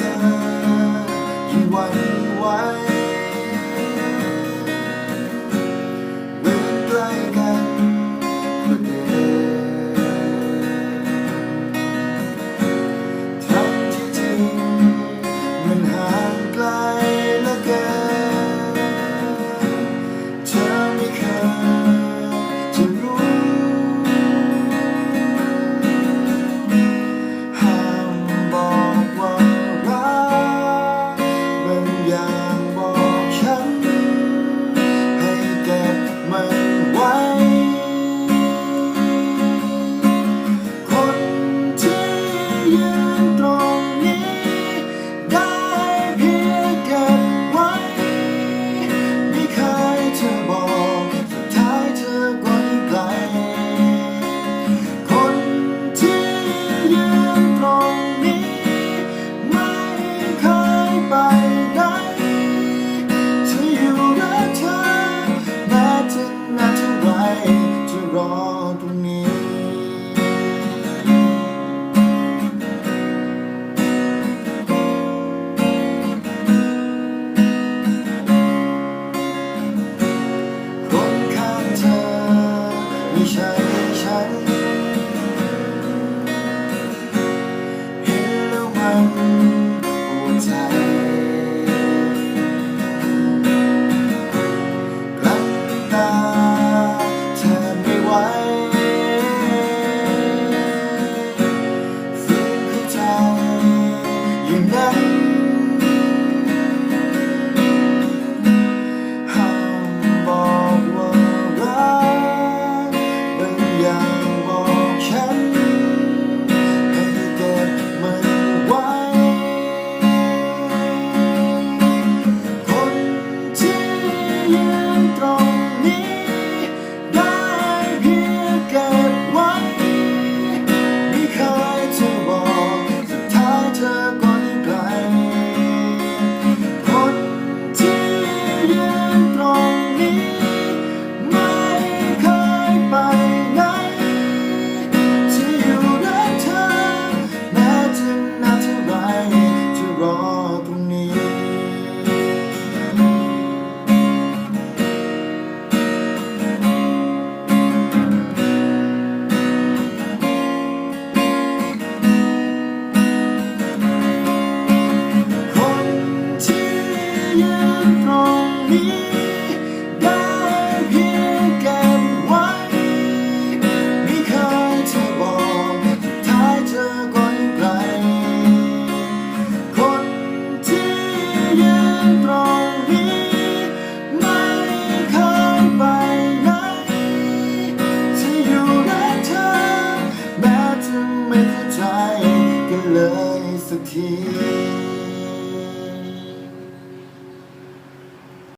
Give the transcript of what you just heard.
sun. นี้ได้เพียงเก็บไว้ไม่เคยจะบอกท้ายเธอก็ยังไกล คนที่ยืนตรงนี้ ไม่เคยไปไหนที่อยู่ด้านเธอ แม้จะไม่เข้าใจกันเลยสักที